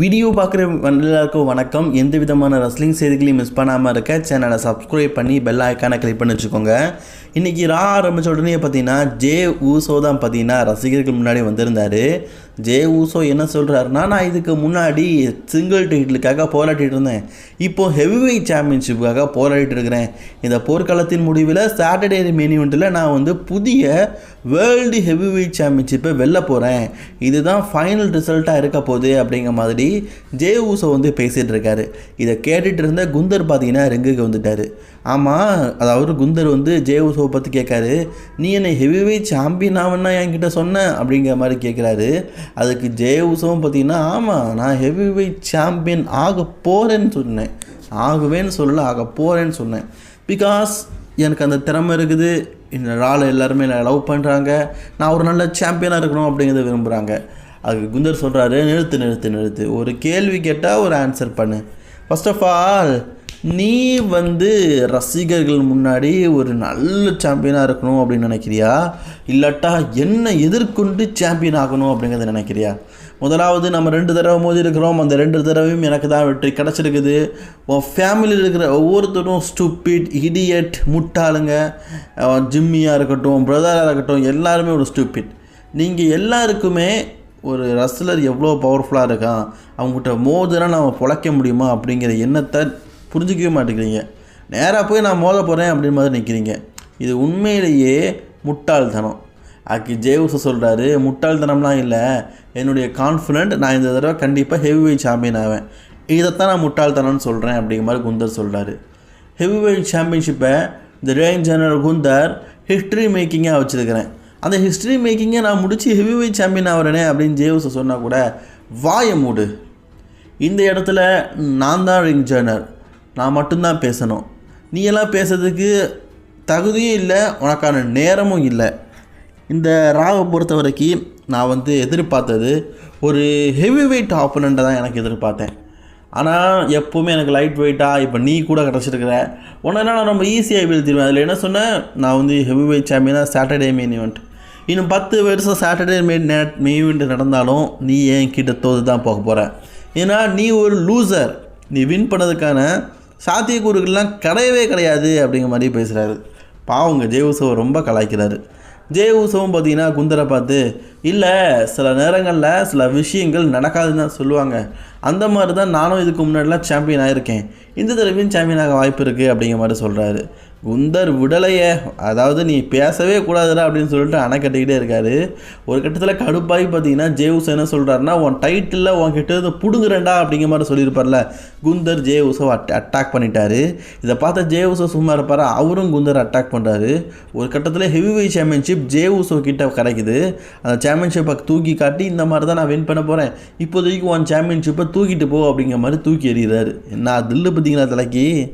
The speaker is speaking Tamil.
வீடியோ பார்க்குற எல்லாருக்கும் வணக்கம். எந்த விதமான ரஸ்லிங் செய்திகளையும் மிஸ் பண்ணாமல் இருக்க சேனலை சப்ஸ்கிரைப் பண்ணி பெல் ஐக்கானை கிளிக் பண்ணி வச்சுக்கோங்க. இன்றைக்கி ரா ஆரம்பித்த உடனே பார்த்தீங்கன்னா ஜே ஊசோ தான் பார்த்தீங்கன்னா ரசிகர்கள் முன்னாடி வந்திருந்தார். ஜே ஊசோ என்ன சொல்கிறாருன்னா நான் இதுக்கு முன்னாடி சிங்கிள் டைட்டிலுக்காக போராட்டிகிட்டு இருந்தேன். இப்போ ஹெவிவெயிட் சாம்பியன்ஷிப்புக்காக போராடிட்டு இருக்கிறேன். இந்த போர்க்காலத்தின் முடிவில் சாட்டர்டே மெயின் நான் வந்து புதிய வேர்ல்டு ஹெவிவெயிட் சாம்பியன்ஷிப்பை வெல்ல போகிறேன் இதுதான் ஃபைனல் ரிசல்ட்டாக இருக்க போகுது அப்படிங்கிற மாதிரி ஜே ஊசோ வந்து பேசிகிட்டு இருக்காரு இதை கேட்டுட்டு இருந்த குந்தர் பார்த்தீங்கன்னா ரிங்குக்கு வந்துட்டார். ஆமாம் அதாவது குந்தர் வந்து ஜே ஊசோவை பற்றி கேட்காரு. நீ என்னை ஹெவிவே சாம்பியன் ஆவன்னா என்கிட்ட சொன்ன அப்படிங்கிற மாதிரி கேட்குறாரு. அதுக்கு ஜே ஊசோவும் பார்த்தீங்கன்னா ஆமாம் நான் ஹெவிவே சாம்பியன் ஆக போகிறேன்னு சொன்னேன். ஆகுவேன்னு சொல்லல ஆக போகிறேன்னு சொன்னேன். பிகாஸ் எனக்கு அந்த திறமை இருக்குது. இந்த ஆள் எல்லாருமே என்னை லவ் பண்ணுறாங்க நான் ஒரு நல்ல சாம்பியனாக இருக்கணும் அப்படிங்கிறத விரும்புகிறாங்க அதுக்கு குந்தர் சொல்கிறாரு நிறுத்து நிறுத்து நிறுத்து. ஒரு கேள்வி கேட்டால் ஒரு ஆன்சர் பண்ணு. ஃபர்ஸ்ட் ஆஃப் ஆல் நீ வந்து ரசிகர்கள் முன்னாடி ஒரு நல்ல சாம்பியனாக இருக்கணும் அப்படின்னு நினைக்கிறியா? இல்லாட்டா என்ன எதிர்கொண்டு சாம்பியன் ஆகணும் அப்படிங்கிறத நினைக்கிறியா? முதலாவது நம்ம ரெண்டு தடவை மோதி இருக்கிறோம். அந்த ரெண்டு தடவையும் எனக்கு தான் வெற்றி கிடச்சிருக்குது. உன் ஃபேமிலியில் இருக்கிற ஒவ்வொருத்தரும் ஸ்டூப்பிட் இடியட் முட்டாளுங்க ஜிம்மியாக இருக்கட்டும் பிரதராக இருக்கட்டும் எல்லாருமே ஒரு ஸ்டூப்பிட் நீங்கள் எல்லாருக்குமே ஒரு ரஸ்லர் எவ்வளோ பவர்ஃபுல்லாக இருக்கான் அவங்ககிட்ட மோதுனா நம்ம பொழைக்க முடியுமா அப்படிங்கிற எண்ணத்தை புரிஞ்சிக்கவே மாட்டேங்கிறீங்க. நேராக போய் நான் மோத போகிறேன் அப்படின்னு மாதிரி நிற்கிறீங்க இது உண்மையிலேயே முட்டாள்தனம். அக்கி ஜேவுச சொல்கிறாரு முட்டாள்தனம்லாம் இல்லை. என்னுடைய கான்ஃபிடென்ட் நான் இந்த தடவை கண்டிப்பாக ஹெவி வெயிட் சாம்பியன் ஆவேன். இதைத்தான் நான் முட்டாள்தனம்னு சொல்கிறேன் அப்படிங்கிற மாதிரி குந்தர் சொல்கிறாரு ஹெவி வெயிட் சாம்பியன்ஷிப்பை இந்த ரேஞ்ச் ஜெனரல் குந்தர் ஹிஸ்ட்ரி மேக்கிங்காக வச்சுருக்கிறேன். அந்த ஹிஸ்ட்ரி மேக்கிங்கை நான் முடித்து ஹெவி வெயிட் சாம்பியன் ஆகிறேனே அப்படின்னு ஜேவுச சொன்னால் கூட வாய மூடு. இந்த இடத்துல நான் தான் ரிங் ஜேர்னர் நான் மட்டும்தான் பேசணும். நீ எல்லாம் பேசுறதுக்கு தகுதியும் இல்லை உனக்கான நேரமும் இல்லை. இந்த ராவை பொறுத்த வரைக்கும் நான் வந்து எதிர்பார்த்தது ஒரு ஹெவி வெயிட் ஆப்பனண்ட்டை தான் எனக்கு எதிர்பார்த்தேன். ஆனால் எப்போவுமே எனக்கு லைட் வெயிட்டாக இப்போ நீ கூட கிடச்சிருக்கிற. உடனே நான் ரொம்ப ஈஸியாக வீழ்த்திடுவேன். அதில் என்ன சொன்னேன்? நான் வந்து ஹெவி வெயிட் சாம்பியனாக சாட்டர்டே மெயின் ஈவெண்ட் இன்னும் பத்து வருஷம் சாட்டர்டே மெயின் மெயின் ஈவெண்ட் நடந்தாலும் நீ என் கிட்ட தோது தான் போக போகிற ஏன்னா நீ ஒரு லூசர் நீ வின் பண்ணதுக்கான சாத்தியக்கூறுகள்லாம் கிடையவே கிடையாது அப்படிங்கிற மாதிரி பேசுகிறாரு பாவங்க ஜெயவுசவை ரொம்ப கலாய்க்கிறாரு. ஜெயவுசவும் பார்த்தீங்கன்னா குந்தரை பார்த்து இல்லை சில நேரங்களில் சில விஷயங்கள் நடக்காதுன்னு தான் சொல்லுவாங்க. அந்த மாதிரி தான் நானும் இதுக்கு முன்னாடிலாம் சாம்பியன் ஆகியிருக்கேன் இந்த தடவையும் சாம்பியன் ஆக வாய்ப்பு இருக்குது அப்படிங்கிற மாதிரி சொல்கிறாரு குந்தர் விடலையே. அதாவது நீ பேசவே கூடாதுடா அப்படின்னு சொல்லிட்டு அணை கட்டிக்கிட்டே இருக்காரு. ஒரு கட்டத்தில் கடுப்பாகி பார்த்தீங்கன்னா ஜேவுஸ் என்ன சொல்கிறாருன்னா உன் டைட்டிலில் உன்கிட்ட இருந்து பிடுங்குறேன்டா அப்படிங்கிற மாதிரி சொல்லியிருப்பார்ல. குந்தர் ஜேவுஸை அட் அட்டாக் பண்ணிட்டாரு. இதை பார்த்த ஜேவுஸை சும்மா இருப்பார்? அவரும் குந்தர் அட்டாக் பண்ணுறாரு ஒரு கட்டத்தில் ஹெவி வெயிட் சாம்பியன்ஷிப் ஜேவுஸோ கிட்ட கிடைக்குது. அந்த சாம்பியன்ஷிப்பை தூக்கி காட்டி இந்த மாதிரி தான் நான் வின் பண்ண போகிறேன் இப்போதைக்கு உன் சாம்பியன்ஷிப்பை தூக்கிட்டு போ அப்படிங்கிற மாதிரி தூக்கி எறிகிறாரு. என்ன தில்லு பார்த்தீங்களா தலைக்கு?